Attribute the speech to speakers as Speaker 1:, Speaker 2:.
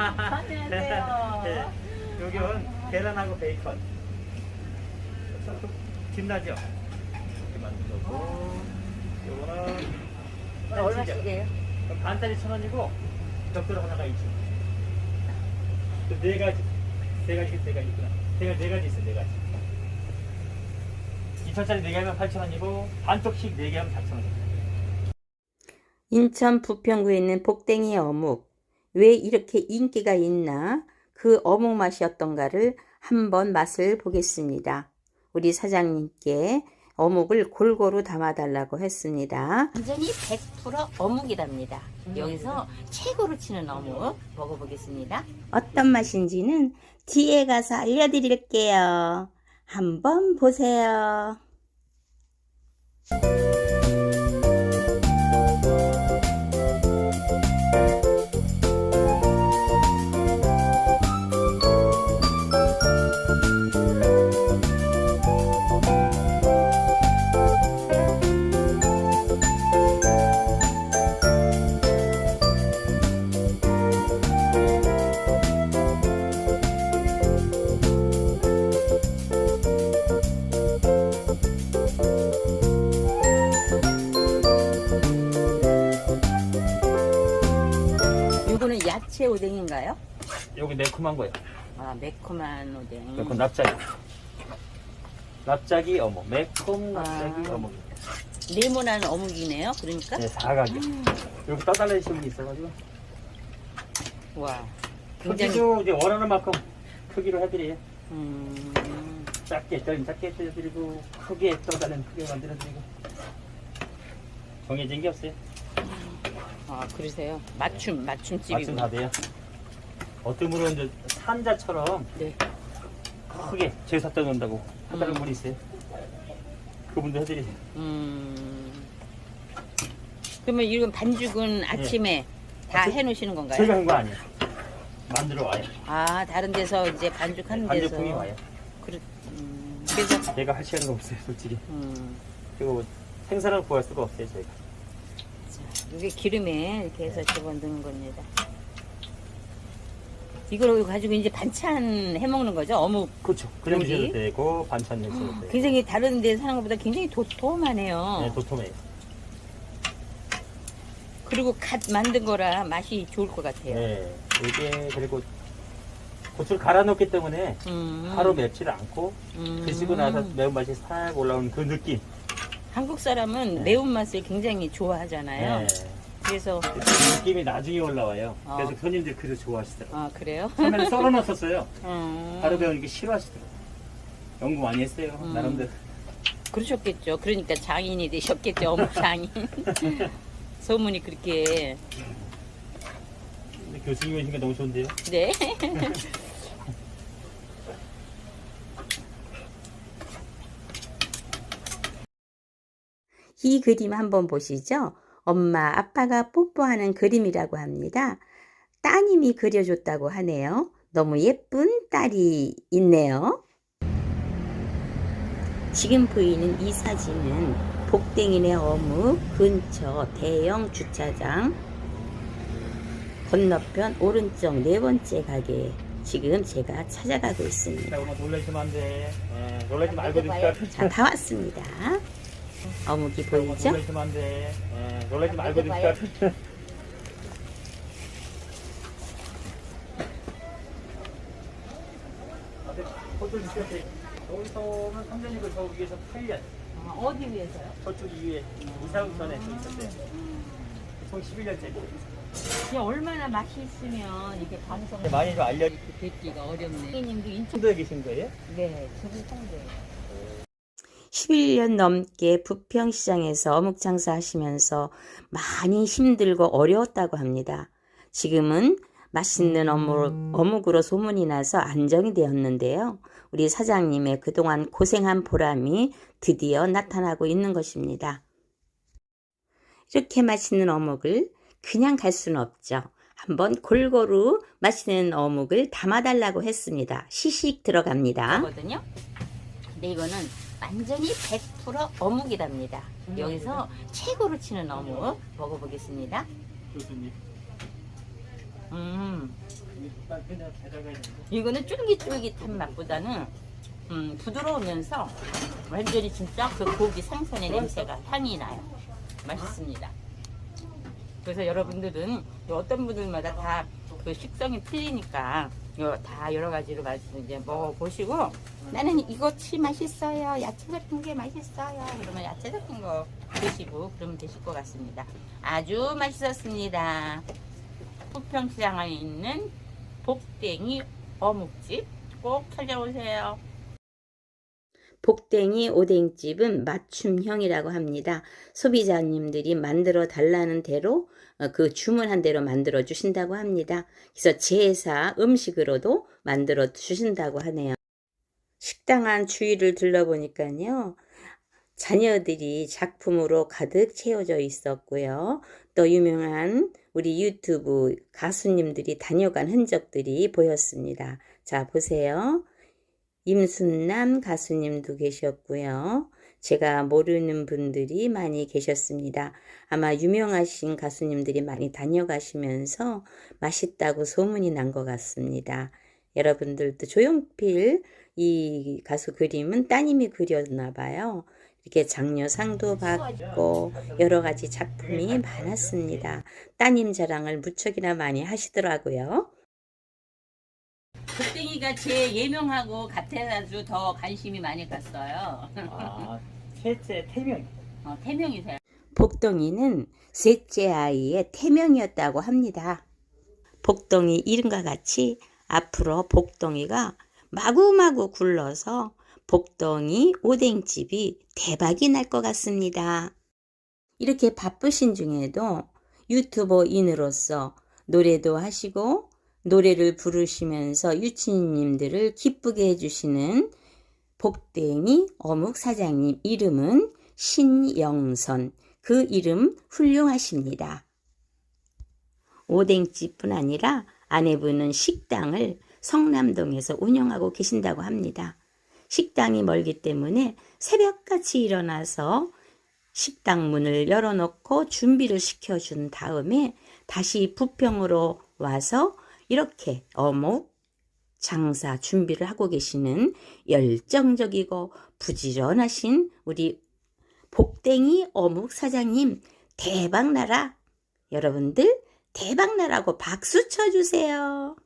Speaker 1: 안녕하세요.
Speaker 2: 네, 여기는 계란하고 베이컨. 좀 김나죠? 이렇게 만들고 요거는
Speaker 1: 얼마씩이에요?
Speaker 2: 반짜리 천 원이고 벽돌 하나가 있죠. 네 가지, 네 가지, 네 가지 있구나. 네 가지, 네 가지 있어, 네 가지. 2천짜리 네 개하면 8천 원이고 반쪽씩 네 개하면 4천 원.
Speaker 3: 인천 부평구에 있는 복댕이 어묵. 왜 이렇게 인기가 있나? 그 어묵 맛이 어떤가를 한번 맛을 보겠습니다. 우리 사장님께 어묵을 골고루 담아달라고 했습니다.
Speaker 1: 완전히 100% 어묵이랍니다. 여기서 최고로 치는 어묵 먹어보겠습니다.
Speaker 3: 어떤 맛인지는 뒤에 가서 알려드릴게요. 한번 보세요.
Speaker 1: 이거는 야채 오뎅인가요?
Speaker 2: 여기 매콤한 거예요.
Speaker 1: 아 매콤한 오뎅.
Speaker 2: 매콤 납작이. 납작이 어묵. 매콤 납작이
Speaker 1: 아.
Speaker 2: 어묵.
Speaker 1: 네모난 어묵이네요. 그러니까
Speaker 2: 네, 사각이. 여기 떠달라주신 분이 있어가지고.
Speaker 1: 와 굉장히
Speaker 2: 크기도 이제 원하는 만큼 크기로 해드려요.
Speaker 1: 음,
Speaker 2: 작게, 좀 작게 해드리고, 크게 떠달라는 크게 만들어드리고. 정해진 게 없어요.
Speaker 1: 아 그러세요. 맞춤 맞춤집이고.
Speaker 2: 맞춤 다 돼요. 어떤 분은 이제 산자처럼
Speaker 1: 네.
Speaker 2: 크게 제사 떠놓는다고 하다는
Speaker 1: 음.
Speaker 2: 분이 있어요. 그분도 해드리세요.
Speaker 1: 음. 그러면 이건 반죽은 아침에 다
Speaker 2: 아침-
Speaker 1: 해놓으시는 건가요?
Speaker 2: 제가 한 거 아니에요. 만들어 와요.
Speaker 1: 아 다른 데서 이제 반죽하는 데서.
Speaker 2: 반제품이 와요.
Speaker 1: 그래, 음, 그래서
Speaker 2: 제가 할 시간이 없어요, 솔직히.
Speaker 1: 음,
Speaker 2: 그리고 생선을 구할 수가 없어요, 저희가.
Speaker 1: 자, 이게 기름에 이렇게 해서 집어 넣는 겁니다. 이걸 가지고 이제 반찬 해 먹는 거죠? 어묵.
Speaker 2: 그렇죠.
Speaker 1: 요리?
Speaker 2: 드셔도 되고, 반찬 내셔도 되고.
Speaker 1: 굉장히 다른 데 사는 것보다 굉장히 도톰하네요.
Speaker 2: 네, 도톰해요.
Speaker 1: 그리고 갓 만든 거라 맛이 좋을 것 같아요.
Speaker 2: 네. 이게, 그리고 고추를 갈아 넣기 때문에
Speaker 1: 음,
Speaker 2: 하루 맵지를 않고,
Speaker 1: 음.
Speaker 2: 드시고 나서 매운맛이 싹 올라오는 그 느낌.
Speaker 1: 한국 사람은
Speaker 2: 네.
Speaker 1: 매운맛을 굉장히 좋아하잖아요.
Speaker 2: 네.
Speaker 1: 그래서
Speaker 2: 그 느낌이 나중에 올라와요.
Speaker 1: 어.
Speaker 2: 그래서 손님들이 그걸 좋아하시더라고요.
Speaker 1: 아 그래요?
Speaker 2: 처음에는 썰어 놨었어요.
Speaker 1: 음,
Speaker 2: 하루 배우는 게 싫어하시더라고요. 연구 많이 했어요.
Speaker 1: 음.
Speaker 2: 나름대로.
Speaker 1: 그러셨겠죠. 그러니까 장인이 되셨겠죠. 어묵 장인. 소문이 그렇게
Speaker 2: 근데 교수님 오신 게 너무 좋은데요.
Speaker 1: 네.
Speaker 3: 이 그림 한번 보시죠. 엄마, 아빠가 뽀뽀하는 그림이라고 합니다. 따님이 그려줬다고 하네요. 너무 예쁜 딸이 있네요. 지금 보이는 이 사진은 복댕이네 어묵 근처 대형 주차장 건너편 오른쪽 네 번째 가게 지금 제가 찾아가고 있습니다.
Speaker 2: 자, 오늘 놀라시면 안 돼. 예, 놀라지 말고.
Speaker 3: 자, 다 왔습니다. 어묵이 보이죠?
Speaker 2: 놀라시면 안 돼. 예, 놀라지 말고
Speaker 1: 봐요.
Speaker 2: 드시다. 호텔 주셨어요. 여기서는 3년이고 저 위에서 8년.
Speaker 1: 아, 어디 위해서요?
Speaker 2: 저쪽 위에 이사 오기 전에 저 있었어요. 총 11년째.
Speaker 1: 그냥 얼마나 맛이 있으면 이렇게 방송
Speaker 2: 많이 좀 알려.
Speaker 1: 뵙기가 어렵네. 선생님도 인천
Speaker 2: 청도에 계신 거예요?
Speaker 1: 네, 저도 성대.
Speaker 3: 11년 넘게 부평시장에서 어묵 장사하시면서 많이 힘들고 어려웠다고 합니다. 지금은 맛있는 어묵, 어묵으로 소문이 나서 안정이 되었는데요. 우리 사장님의 그동안 고생한 보람이 드디어 나타나고 있는 것입니다. 이렇게 맛있는 어묵을 그냥 갈 수는 없죠. 한번 골고루 맛있는 어묵을 담아달라고 했습니다. 시식 들어갑니다. 거든요. 근데 이거는 완전히 100% 어묵이랍니다. 여기서 최고로 치는 어묵 먹어보겠습니다.
Speaker 2: 교수님.
Speaker 3: 음. 이거는 쫄깃쫄깃한 맛보다는 음, 부드러우면서 완전히 진짜 그 고기 생선의 냄새가 향이 나요. 맛있습니다. 그래서 여러분들은 어떤 분들마다 다 그 식성이 틀리니까 요- 다 여러 가지로 맛 이제 먹어보시고 나는 이것이 맛있어요. 야채 같은 게 맛있어요. 그러면 야채 같은 거 드시고 그러면 되실 것 같습니다. 아주 맛있었습니다. 부평시장에 있는 복댕이 어묵집 꼭 찾아오세요. 복댕이 오뎅집은 맞춤형이라고 합니다. 소비자님들이 만들어 달라는 대로 어, 그 주문한 대로 만들어 주신다고 합니다. 그래서 제사 음식으로도 만들어 주신다고 하네요. 식당 안 주위를 둘러보니까요. 자녀들이 작품으로 가득 채워져 있었고요. 또 유명한 우리 유튜브 가수님들이 다녀간 흔적들이 보였습니다. 자, 보세요. 임순남 가수님도 계셨고요. 제가 모르는 분들이 많이 계셨습니다. 아마 유명하신 가수님들이 많이 다녀가시면서 맛있다고 소문이 난 것 같습니다. 여러분들도 조용필 이 가수 그림은 따님이 그렸나 봐요. 이렇게 장려상도 받고 여러 가지 작품이 많았습니다. 따님 자랑을 무척이나 많이 하시더라고요. 복댕이가 제 예명하고 같아가지고 더 관심이 많이 갔어요.
Speaker 2: 아, 셋째 태명.
Speaker 3: 어, 태명이세요. 복덩이는 셋째 아이의 태명이었다고 합니다. 복덩이 이름과 같이 앞으로 복덩이가 마구마구 굴러서 복덩이 오뎅집이 대박이 날 것 같습니다. 이렇게 바쁘신 중에도 유튜버인으로서 노래도 하시고 노래를 부르시면서 유치님들을 기쁘게 해주시는 복댕이 어묵 사장님 이름은 신영선. 그 이름 훌륭하십니다. 오뎅집뿐 아니라 아내분은 식당을 성남동에서 운영하고 계신다고 합니다. 식당이 멀기 때문에 새벽같이 일어나서 식당 문을 열어놓고 준비를 시켜준 다음에 다시 부평으로 와서 이렇게 어묵 장사 준비를 하고 계시는 열정적이고 부지런하신 우리 복댕이 어묵 사장님 대박나라 여러분들 대박나라고 박수 쳐주세요.